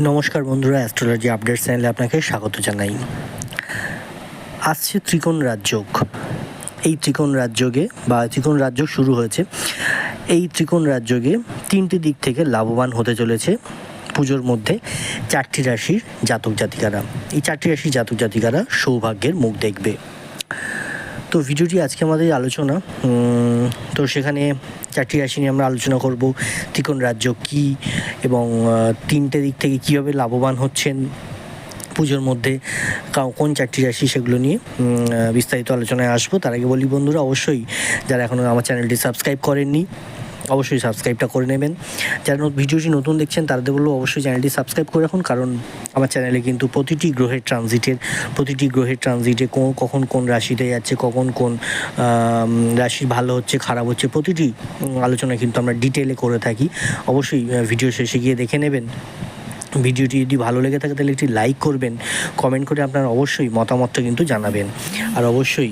নমস্কার বন্ধুরা astrology update চ্যানেলে আপনাকে স্বাগত জানাই। আসছে ত্রিকোণ রাজযোগ। এই ত্রিকোণ রাজযোগে বা ত্রিকোণ রাজযোগ শুরু হয়েছে। এই ত্রিকোণ রাজযোগে তিনটি দিক থেকে লাভবান হতে চলেছে পুজোর মধ্যে চারটি রাশির জাতক জাতিকারা। এই চারটি রাশির জাতক জাতিকারা সৌভাগ্যের মুখ দেখবে। তো ভিডিওটি আজকে আমাদের আলোচনা। তো সেখানে চারটি রাশি নিয়ে আমরা আলোচনা করব। ত্রিকোণ রাজ্য কি এবং তিনটে দিক থেকে কীভাবে লাভবান হচ্ছেন পুজোর মধ্যে কোন চারটি রাশি সেগুলো নিয়ে বিস্তারিত আলোচনায় আসব। তার আগে বলি বন্ধুরা, অবশ্যই যারা এখনও আমার চ্যানেলটি সাবস্ক্রাইব করেননি অবশ্যই সাবস্ক্রাইবটা করে নেবেন। যারা ভিডিওটি নতুন দেখছেন, তাদের বলব অবশ্যই চ্যানেলটি সাবস্ক্রাইব করে রাখুন, কারণ আমার চ্যানেলে কিন্তু প্রতিটি গ্রহের ট্রানজিটের প্রতিটি গ্রহের ট্রানজিটে কোন কখন কোন রাশিতে যাচ্ছে, কখন কোন রাশি ভালো হচ্ছে, খারাপ হচ্ছে, প্রতিটি আলোচনা কিন্তু আমরা ডিটেলে করে থাকি। অবশ্যই ভিডিও শেষে গিয়ে দেখে নেবেন। ভিডিওটি যদি ভালো লেগে থাকে, তাহলে একটি লাইক করবেন। কমেন্ট করে আপনারা অবশ্যই মতামতটা কিন্তু জানাবেন। আর অবশ্যই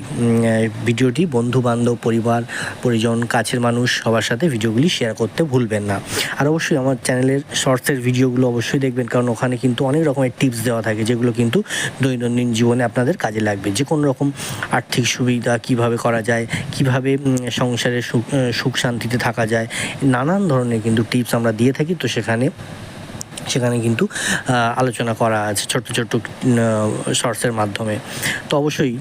ভিডিওটি বন্ধু বান্ধব, পরিবার, পরিজন, কাছের মানুষ সবার সাথে ভিডিওগুলি শেয়ার করতে ভুলবেন না। আর অবশ্যই আমার চ্যানেলের শর্টসের ভিডিওগুলো অবশ্যই দেখবেন, কারণ ওখানে কিন্তু অনেক রকমের টিপস দেওয়া থাকে, যেগুলো কিন্তু দৈনন্দিন জীবনে আপনাদের কাজে লাগবে। যে কোনো রকম আর্থিক সুবিধা কীভাবে করা যায়, কীভাবে সংসারে সুখ সুখ শান্তিতে থাকা যায়, নানান ধরনের কিন্তু টিপস আমরা দিয়ে থাকি, তো সেখানে সেখানে কিন্তু আলোচনা করা আছে ছোট্ট ছোট্ট শর্টসের মাধ্যমে। তো অবশ্যই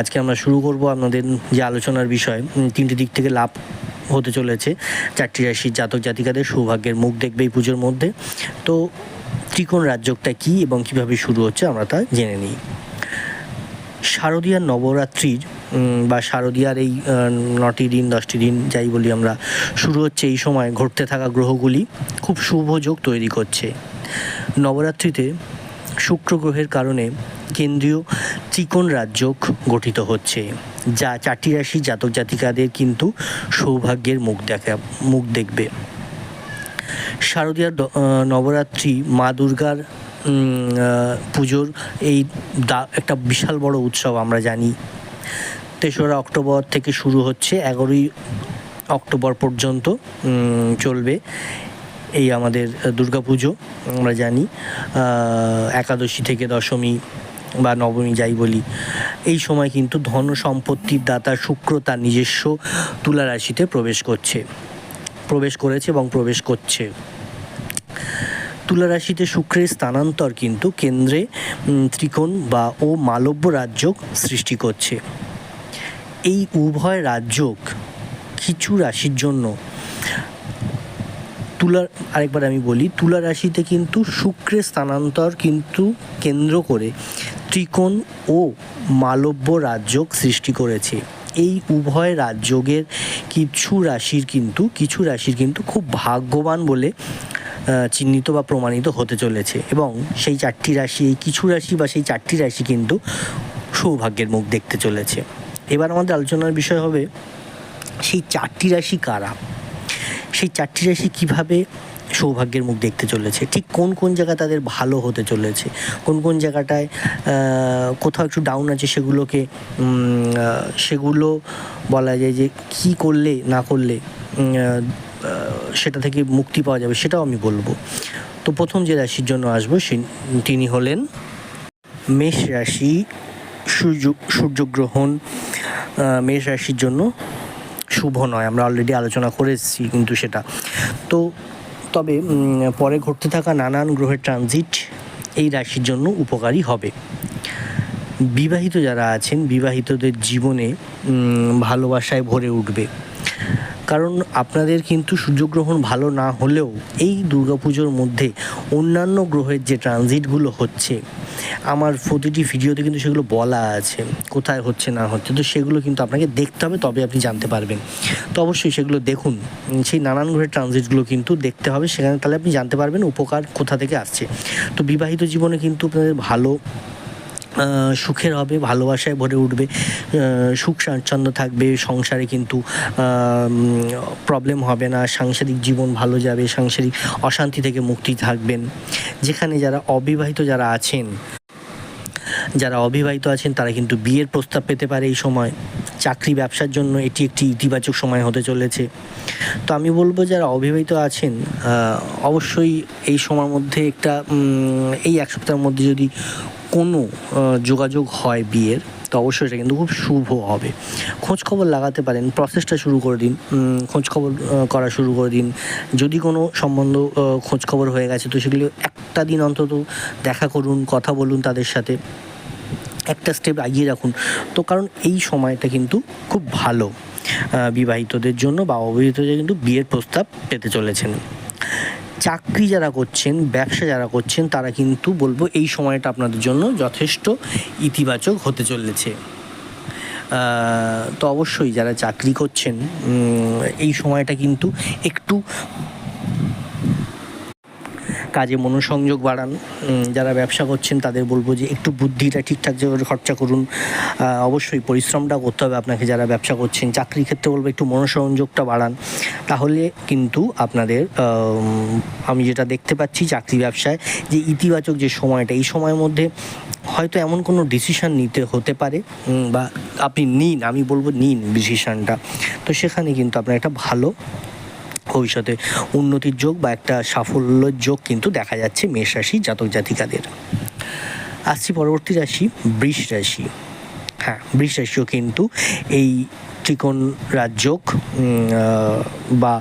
আজকে আমরা শুরু করব আপনাদের যে আলোচনার বিষয় তিনটি দিক থেকে লাভ হতে চলেছে। চারটি রাশির জাতক জাতিকাদের সৌভাগ্যের মুখ দেখবে এই পুজোর মধ্যে। তো ত্রিকোণ রাজ্যটা কী এবং কীভাবে শুরু হচ্ছে আমরা তা জেনে নিই। শারদীয়ার নবরাত্রির বা শারদীয়ার এই নটি দিন, দশটি দিন যাই বলি আমরা, শুরু হচ্ছে এই সময় ঘটতে থাকা গ্রহগুলি। খুব শুভ যোগ তৈরি করছে। নবরাত্রিতে শুক্র গ্রহের কারণে কেন্দ্রীয় ত্রিকোণ রাজযোগ গঠিত হচ্ছে, যা চারটি রাশি জাতক জাতিকাদের কিন্তু সৌভাগ্যের মুখ দেখা, মুখ দেখবে। শারদীয়ার নবরাত্রি মা দুর্গার পুজোর এই একটা বিশাল বড় উৎসব আমরা জানি। তেসরা অক্টোবর থেকে শুরু হচ্ছে, এগারোই অক্টোবর পর্যন্ত চলবে এই আমাদের দুর্গা পুজো, আমরা জানি একাদশী থেকে দশমী বা নবমী যাই বলি, এই সময় কিন্তু ধন সম্পত্তির দাতা শুক্র তার নিজস্ব তুলা রাশিতে প্রবেশ করছে, প্রবেশ করেছে এবং প্রবেশ করছে। তুলা রাশিতে শুক্রের স্থানান্তর কিন্তু কেন্দ্রে ত্রিকোণ বা ও মালব্য রাজ্য সৃষ্টি করছে। এই উভয় রাজযোগ কিছু রাশির জন্য। তুলা, আরেকবার আমি বলি, তুলা রাশিতে কিন্তু শুক্রের স্থানান্তর কিন্তু কেন্দ্র করে ত্রিকোণ ও মালব্য রাজযোগ সৃষ্টি করেছে। এই উভয় রাজযোগের কিছু রাশির কিন্তু, কিছু রাশির কিন্তু খুব ভাগ্যবান বলে চিহ্নিত বা প্রমাণিত হতে চলেছে এবং সেই চারটি রাশি, এই কিছু রাশি বা সেই চারটি রাশি কিন্তু সৌভাগ্যের মুখ দেখতে চলেছে। এবার আমাদের আলোচনার বিষয় হবে সেই চারটি রাশি কারা? সেই চারটি রাশি কীভাবে সৌভাগ্যের মুখ দেখতে চলেছে? ঠিক কোন কোন জায়গা তাদের ভালো হতে চলেছে? কোন কোন জায়গাটায় কোথাও একটু ডাউন আছে সেগুলোকে সেগুলো বলা যায় যে কি করলে, না করলে সেটা থেকে মুক্তি পাওয়া যাবে সেটাও আমি বলব। তো প্রথম যে রাশির জন্য আসব সে- তিনি হলেন মেষ রাশি, সূর্য সূর্যগ্রহণ মেষ রাশির জন্য শুভ নয়। আমরা অলরেডি আলোচনা করেছি কিন্তু সেটা। তো তবে পরে ঘটতে থাকা নানান গ্রহের ট্রানজিট এই রাশির জন্য উপকারী হবে। বিবাহিত যারা আছেন, বিবাহিতদের জীবনে ভালোবাসায় ভরে উঠবে। কারণ আপনাদের কিন্তু সূর্যগ্রহণ ভালো না হলেও এই দুর্গাপুজোর মধ্যে অন্যান্য গ্রহের যে ট্রানজিটগুলো হচ্ছে, আমার প্রতিটি ভিডিওতে কিন্তু সেগুলো বলা আছে, কোথায় হচ্ছে না হচ্ছে, তো সেগুলো কিন্তু আপনাকে দেখতে হবে, তবে আপনি জানতে পারবেন। তো অবশ্যই সেগুলো দেখুন, সেই নানান গ্রহের ট্রানজিটগুলো কিন্তু দেখতে হবে, সেখানে তাহলে আপনি জানতে পারবেন উপকার কোথা থেকে আসছে। তো বিবাহিত জীবনে কিন্তু আপনাদের ভালো সুখের হবে, ভালোবাসায় ভরে উঠবে সুখ স্বাচ্ছন্দ্য থাকবে, সংসারে কিন্তু প্রবলেম হবে না, সাংসারিক জীবন ভালো যাবে, সাংসারিক অশান্তি থেকে মুক্তি থাকবেন। যেখানে যারা অবিবাহিত যারা আছেন, যারা অবিবাহিত আছেন, তারা কিন্তু বিয়ের প্রস্তাব পেতে পারে এই সময়। চাকরি ব্যবসার জন্য এটি একটি ইতিবাচক সময় হতে চলেছে। তো আমি বলব, যারা অবিবাহিত আছেন অবশ্যই এই সময়ের মধ্যে একটা এই এক সপ্তাহের মধ্যে যদি কোনো যোগাযোগ হয় বিয়ের তো অবশ্যই এটা কিন্তু খুব শুভ হবে। খোঁজ খবর লাগাতে পারেন প্রসেসটা শুরু করে দিন উম, খোঁজ খবর করা শুরু করে দিন। যদি কোনো সম্বন্ধ আহ, খোঁজ খবর হয়ে গেছে তো সেগুলো একটা দিন অন্তত দেখা করুন কথা বলুন তাদের সাথে। একটা স্টেপ এগিয়ে রাখুন। তো কারণ এই সময়টা কিন্তু খুব ভালো বিবাহিতদের জন্য বা অবিবাহিতদের কিন্তু বিয়ের প্রস্তাব পেতে চলেছেন। চাকরি যারা করছেন, ব্যবসা যারা করছেন, তারা কিন্তু বলব এই সময়টা আপনাদের জন্য যথেষ্ট ইতিবাচক হতে চলেছে। তো অবশ্যই যারা চাকরি করছেন এই সময়টা কিন্তু একটু কাজে মনোসংযোগ বাড়ান যারা ব্যবসা করছেন তাদের বলব যে একটু বুদ্ধিটা ঠিকঠাক জায়গায় খরচা করুন। অবশ্যই পরিশ্রমটা করতে হবে আপনাকে যারা ব্যবসা করছেন, চাকরির ক্ষেত্রে বলব একটু মনোসংযোগটা বাড়ান। তাহলে কিন্তু আপনাদের, আমি যেটা দেখতে পাচ্ছি চাকরি ব্যবসায় যে ইতিবাচক যে সময়টা, এই সময়ের মধ্যে হয়তো এমন কোনো ডিসিশান নিতে হতে পারে বা আপনি নিন, আমি বলব নিন ডিসিশানটা তো সেখানে কিন্তু আপনার একটা ভালো ভবিষ্যতে উন্নতির যোগ বা একটা সাফল্যের যোগ কিন্তু দেখা যাচ্ছে মেষ রাশি জাতক জাতিকাদের। আসছি পরবর্তী রাশি, বৃষ রাশি। হ্যাঁ বৃষ রাশিও কিন্তু এই ত্রিকোণ রাজযোগ বা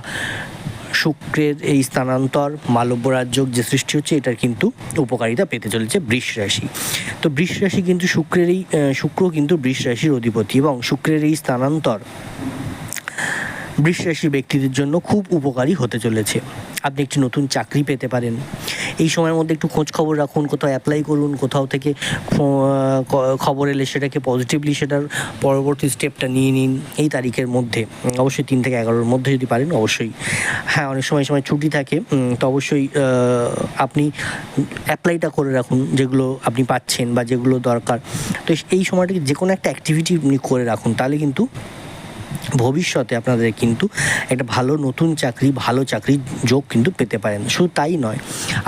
শুক্রের এই স্থানান্তর, মালব্য রাজযোগ যে সৃষ্টি হচ্ছে, এটার কিন্তু উপকারিতা পেতে চলেছে বৃষ রাশি। তো বৃষ রাশি কিন্তু শুক্রের এই শুক্র কিন্তু বৃষ রাশির অধিপতি এবং শুক্রের এই স্থানান্তর বৃষরাশি ব্যক্তিদের জন্য খুব উপকারী হতে চলেছে। আপনি একটি নতুন চাকরি পেতে পারেন। এই সময়ের মধ্যে একটু খোঁজ খবর রাখুন, কোথাও অ্যাপ্লাই করুন, কোথাও থেকে খবর এলে সেটাকে পজিটিভলি সেটার পরবর্তী স্টেপটা নিয়ে নিন। এই তারিখের মধ্যে। অবশ্যই তিন থেকে এগারোর মধ্যে যদি পারেন, অবশ্যই। হ্যাঁ অনেক সময় সময় ছুটি থাকে তো অবশ্যই আপনি অ্যাপ্লাইটা করে রাখুন, যেগুলো আপনি পাচ্ছেন বা যেগুলো দরকার। তো এই সময়টাকে যে কোনো একটা অ্যাক্টিভিটি আপনি করে রাখুন, তাহলে কিন্তু ভবিষ্যতে আপনাদের কিন্তু একটা ভালো নতুন চাকরি, ভালো চাকরির যোগ কিন্তু পেতে পারেন। শুধু তাই নয়,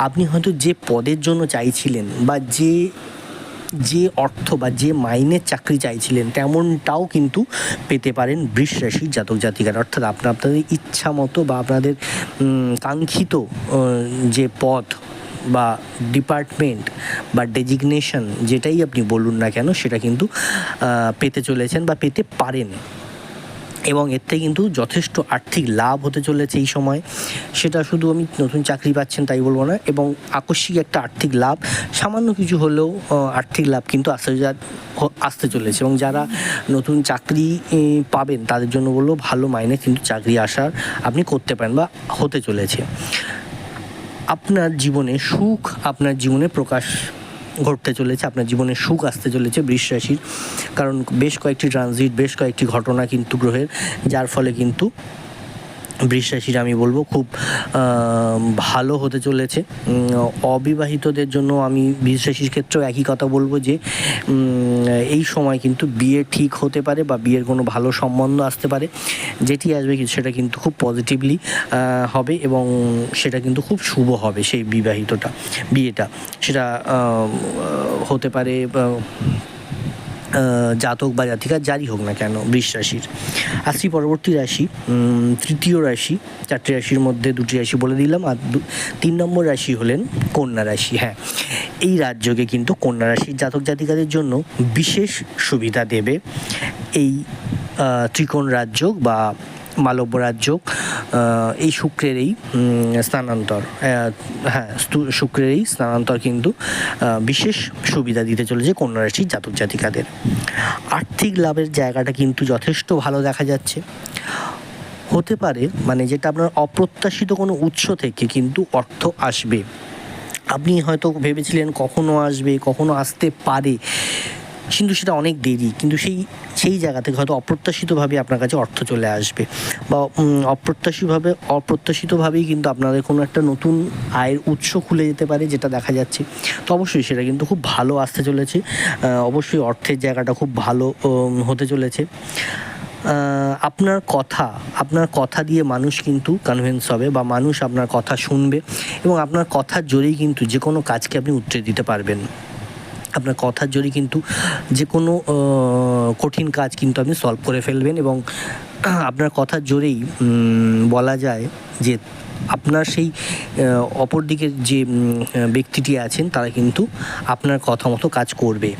আপনি হয়তো যে পদের জন্য চাইছিলেন বা যে যে অর্থ বা যে মাইনের চাকরি চাইছিলেন, তেমনটাও কিন্তু পেতে পারেন বৃষ রাশির জাতক জাতিকার। অর্থাৎ আপনার, আপনাদের ইচ্ছা মতো বা আপনাদের কাঙ্ক্ষিত যে পদ বা ডিপার্টমেন্ট বা ডেজিগনেশন যেটাই আপনি বলুন না কেন, সেটা কিন্তু পেতে চলেছেন বা পেতে পারেন। এবং থেকে কিন্তু যথেষ্ট আর্থিক লাভ হতে চলেছে এই সময়। সেটা শুধু আমি নতুন চাকরি পাচ্ছেন তাই বলব না, এবং আকস্মিক একটা আর্থিক লাভ, সামান্য কিছু হলেও আর্থিক লাভ কিন্তু আসতে আসতে চলেছে। এবং যারা নতুন চাকরি পাবেন তাদের জন্য বলব ভালো মাইনে কিন্তু চাকরি আসার আপনি করতে পারেন বা হতে চলেছে। আপনার জীবনে সুখ, আপনার জীবনে প্রকাশ ঘটতে চলেছে, আপনার জীবনে সুখ আসতে চলেছে বৃষ রাশির। কারণ বেশ কয়েকটি ট্রানজিট বেশ কয়েকটি ঘটনা কিন্তু গ্রহের, যার ফলে কিন্তু বৃষ আমি বলব, খুব ভালো হতে চলেছে। অবিবাহিতদের জন্য আমি রাশির ক্ষেত্রেও একই কথা বলব যে এই সময় কিন্তু বিয়ে ঠিক হতে পারে বা বিয়ের কোনো ভালো সম্বন্ধ আসতে পারে। যেটি আসবে সেটা কিন্তু খুব পজিটিভলি হবে এবং সেটা কিন্তু খুব শুভ হবে সেই বিবাহিতটা, বিয়েটা। সেটা হতে পারে জাতক বা জাতিকা যারই হোক না কেন, বৃষ রাশির। আসছি পরবর্তী রাশি তৃতীয় রাশি, চারটি রাশির মধ্যে দুটি রাশি বলে দিলাম, আর তিন নম্বর রাশি হলেন কন্যা রাশি হ্যাঁ। এই রাজ্যকে কিন্তু কন্যা রাশির জাতক জাতিকাদের জন্য বিশেষ সুবিধা দেবে এই ত্রিকোণ রাজ্য বা মালব্য রাজ্য এই শুক্রের এই স্থানান্তর হ্যাঁ স্তু- শুক্রের এই স্থানান্তর কিন্তু বিশেষ সুবিধা দিতে চলেছে কন্যা রাশির জাতক জাতিকাদের। আর্থিক লাভের জায়গাটা কিন্তু যথেষ্ট ভালো দেখা যাচ্ছে। হতে পারে মানে যেটা আপনার অপ্রত্যাশিত কোনো উৎস থেকে কিন্তু অর্থ আসবে। আপনি হয়তো ভেবেছিলেন কখনো আসবে, কখনো আসতে পারে। কিন্তু সেটা অনেক দেরি, কিন্তু সেই সেই জায়গা থেকে হয়তো অপ্রত্যাশিতভাবে আপনার কাছে অর্থ চলে আসবে বা অপ্রত্যাশিতভাবে, অপ্রত্যাশিতভাবেই কিন্তু আপনাদের কোনো একটা নতুন আয়ের উৎস খুলে যেতে পারে যেটা দেখা যাচ্ছে। তো অবশ্যই সেটা কিন্তু খুব ভালো আসতে চলেছে। অবশ্যই অর্থের জায়গাটা খুব ভালো হতে চলেছে। আপনার কথা আপনার কথা দিয়ে মানুষ কিন্তু কনভিন্স হবে বা মানুষ আপনার কথা শুনবে এবং আপনার কথার জোরেই কিন্তু যে কোনো কাজকে আপনি উত্তরে দিতে পারবেন। আপনার কথার জোরে কিন্তু, যে কোনো কঠিন কাজ কিন্তু আপনি সলভ করে ফেলবেন এবং আপনার কথার জোরেই বলা যায় যে আপনার সেই অপর দিকের যে ব্যক্তিটি আছেন, তারা কিন্তু আপনার কথা মতো কাজ করবে।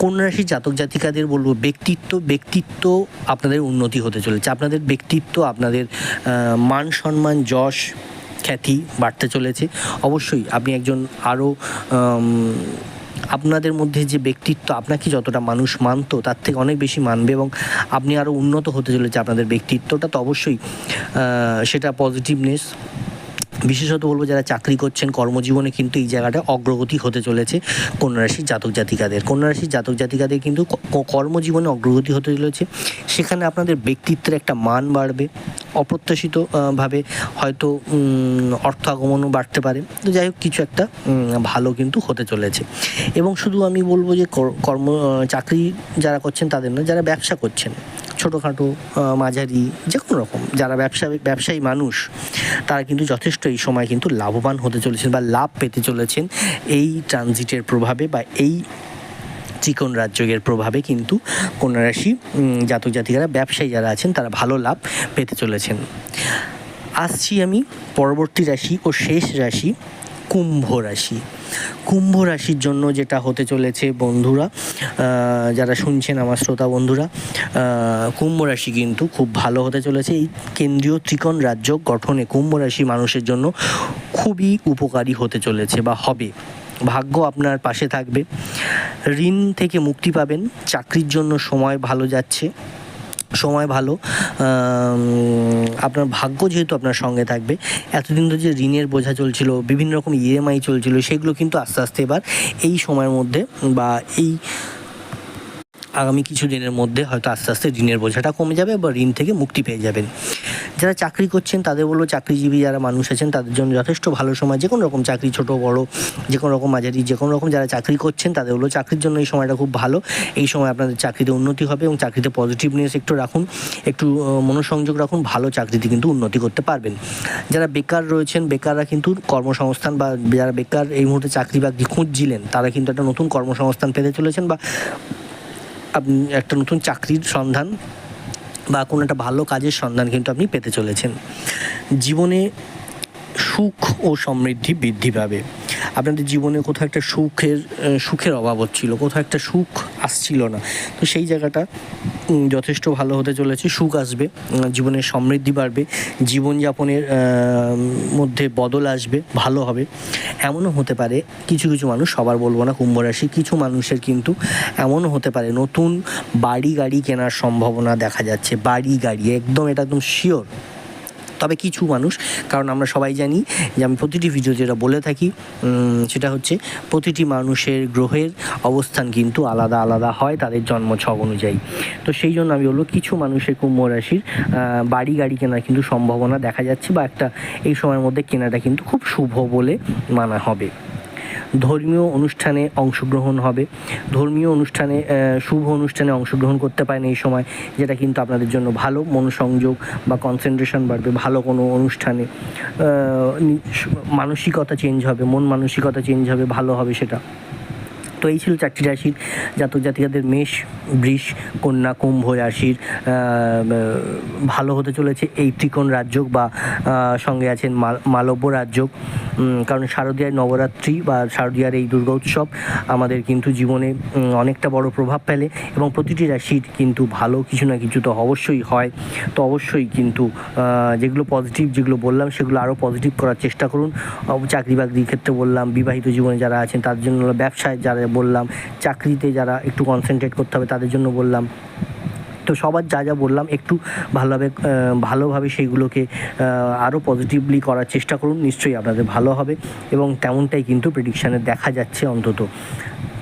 কন্যা রাশির জাতক জাতিকাদের বলব, ব্যক্তিত্ব ব্যক্তিত্ব আপনাদের উন্নতি হতে চলেছে। আপনাদের ব্যক্তিত্ব, আপনাদের মান সম্মান, যশ খ্যাতি বাড়তে চলেছে। অবশ্যই আপনি একজন আরও আপনাদের মধ্যে যে ব্যক্তিত্ব আপনাকে যতটা মানুষ মানত, তার থেকে অনেক বেশি মানবে এবং আপনি আরও উন্নত হতে চলেছে আপনাদের ব্যক্তিত্বটা, তো অবশ্যই সেটা পজিটিভনেস বিশেষত বলব যারা চাকরি করছেন, কর্মজীবনে কিন্তু এই জায়গাটা অগ্রগতি হতে চলেছে কন্যা রাশির জাতক জাতিকাদের। কন্যা রাশির জাতক জাতিকাদের কিন্তু কর্মজীবনে অগ্রগতি হতে চলেছে। সেখানে আপনাদের ব্যক্তিত্বের একটা মান বাড়বে। অপ্রত্যাশিতভাবে হয়তো অর্থ আগমনও বাড়তে পারে। তো যাই হোক, কিছু একটা ভালো কিন্তু হতে চলেছে। এবং শুধু আমি বলব যে কর- কর্ম চাকরি যারা করছেন তাদের না, যারা ব্যবসা করছেন, ছোটোখাটো মাঝারি যে কোনো রকম, যারা ব্যবসা, ব্যবসায়ী মানুষ তারা কিন্তু যথেষ্ট এই সময় কিন্তু লাভবান হতে চলেছেন বা লাভ পেতে চলেছেন। এই ট্রানজিটের প্রভাবে বা এই ত্রিকোণ রাজযোগের প্রভাবে কিন্তু কন্যা রাশি উম, জাতক জাতিকারা ব্যবসায়ী যারা আছেন তারা ভালো লাভ পেতে চলেছেন। আসছি আমি পরবর্তী রাশি ও শেষ রাশি। কুম্ভ রাশি। কুম্ভ রাশির জন্য যেটা হতে চলেছে বন্ধুরা যারা শুনছেন আমার শ্রোতা বন্ধুরা কুম্ভ রাশি কিন্তু খুব ভালো হতে চলেছে। এই কেন্দ্রীয় ত্রিকোণ রাজ্য গঠনে কুম্ভ রাশি মানুষের জন্য খুবই উপকারী হতে চলেছে বা হবে। ভাগ্য আপনার পাশে থাকবে। ঋণ থেকে মুক্তি পাবেন। চাকরির জন্য সময় ভালো যাচ্ছে। সময় ভালো। আপনার ভাগ্য যেহেতু আপনার সঙ্গে থাকবে, এতদিন ধরে যে ঋণের বোঝা চলছিল, বিভিন্ন রকম ইএমআই চলছিল, সেগুলো কিন্তু আস্তে আস্তে এবার এই সময়ের মধ্যে বা এই আগামী কিছু দিনের মধ্যে হয়তো আস্তে আস্তে ঋণের বোঝাটা কমে যাবে বা ঋণ থেকে মুক্তি পেয়ে যাবেন। যারা চাকরি করছেন, তাদের বলব চাকরিজীবী যারা মানুষ আছেন, তাদের জন্য যথেষ্ট ভালো সময়। যে কোনো রকম চাকরি, ছোট, বড়, যে কোনো রকম মাঝারি, যে কোনো রকম যারা চাকরি করছেন, তাদের হলো চাকরির জন্য এই সময়টা খুব ভালো। এই সময় আপনাদের চাকরিতে উন্নতি হবে এবং চাকরিতে পজিটিভনেস একটু রাখুন, একটু মনোসংযোগ রাখুন, ভালো চাকরিতে কিন্তু উন্নতি করতে পারবেন। যারা বেকার রয়েছেন, বেকাররা কিন্তু কর্মসংস্থান বা যারা বেকার এই মুহূর্তে চাকরি বাকরি খুঁজছিলেন, তারা কিন্তু একটা নতুন কর্মসংস্থান পেতে চলেছেন বা আপনি একটা নতুন চাকরির সন্ধান বা কোনো একটা ভালো কাজের সন্ধান কিন্তু আপনি পেতে চলেছেন। জীবনে সুখ ও সমৃদ্ধি বৃদ্ধি পাবে। আপনাদের জীবনে কোথাও একটা সুখের সুখের অভাব হচ্ছিল, কোথাও একটা সুখ আসছিল না। তো সেই জায়গাটা যথেষ্ট ভালো হতে চলেছে, সুখ আসবে জীবনের সমৃদ্ধি বাড়বে, জীবনযাপনের মধ্যে বদল আসবে, ভালো হবে। এমনও হতে পারে, কিছু কিছু মানুষ, সবার বলব না কুম্ভ রাশি, কিছু মানুষের কিন্তু এমনও হতে পারে, নতুন বাড়ি গাড়ি কেনার সম্ভাবনা দেখা যাচ্ছে বাড়ি গাড়ি একদম এটা একদম শিওর তবে কিছু মানুষ, কারণ আমরা সবাই জানি যে আমি প্রতিটি ভিডিও যেটা বলে থাকি সেটা হচ্ছে প্রতিটি মানুষের গ্রহের অবস্থান কিন্তু আলাদা আলাদা হয় তাদের জন্ম ছক অনুযায়ী। তো সেই জন্য আমি বলব কিছু মানুষের কুম্ভ রাশির বাড়ি গাড়ি কেনার কিন্তু সম্ভাবনা দেখা যাচ্ছে বা একটা এই সময়ের মধ্যে কেনাটা কিন্তু খুব শুভ বলে মানা হবে। ধর্মীয় অনুষ্ঠানে অংশগ্রহণ হবে। ধর্মীয় অনুষ্ঠানে শুভ অনুষ্ঠানে অংশগ্রহণ করতে পারেন এই সময়। যেটা কিন্তু আপনাদের জন্য ভালো। মনোসংযোগ বা কনসেন্ট্রেশন বাড়বে ভালো কোনো অনুষ্ঠানে। মানসিকতা চেঞ্জ হবে। মন মানসিকতা চেঞ্জ হবে, ভালো হবে সেটা। তো এই ছিল চারটি রাশির জাতক জাতিকাদের মেষ, বৃষ, কন্যা, কুম্ভ রাশির ভালো হতে চলেছে এই ত্রিকোণ রাজযোগ বা সঙ্গে আছেন মাল- মালব্য রাজযোগ। কারণ শারদীয়ার নবরাত্রি বা শারদীয়ার এই দুর্গা উৎসব আমাদের কিন্তু জীবনে অনেকটা বড় প্রভাব ফেলে এবং প্রতিটি রাশির কিন্তু ভালো কিছু না কিছু তো অবশ্যই হয়। তো অবশ্যই কিন্তু যেগুলো পজিটিভ যেগুলো বললাম সেগুলো আরও পজিটিভ করার চেষ্টা করুন। চাকরি বাকরির ক্ষেত্রে বললাম, বিবাহিত জীবনে যারা আছেন তার জন্য ব্যবসায়, যারা বললাম, চাকরিতে যারা একটু কনসেন্ট্রেট করতে হবে তাদের জন্য বললাম। তো সবার যা যা বললাম, একটু ভালোভাবে ভালোভাবে সেইগুলোকে আরও পজিটিভলি করার চেষ্টা করুন, নিশ্চয়ই আপনাদের ভালো হবে এবং তেমনটাই কিন্তু প্রেডিকশানে দেখা যাচ্ছে অন্তত।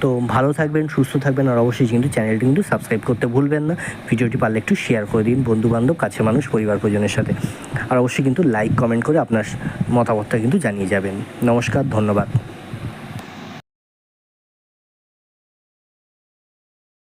তো ভালো থাকবেন, সুস্থ থাকবেন আর অবশ্যই কিন্তু চ্যানেলটি কিন্তু সাবস্ক্রাইব করতে ভুলবেন না। ভিডিওটি পারলে একটু শেয়ার করে দিন বন্ধু বান্ধব কাছের মানুষ, পরিবার পরিজনের সাথে। আর অবশ্যই কিন্তু লাইক কমেন্ট করে আপনার মতামতটা কিন্তু জানিয়ে যাবেন। নমস্কার, ধন্যবাদ।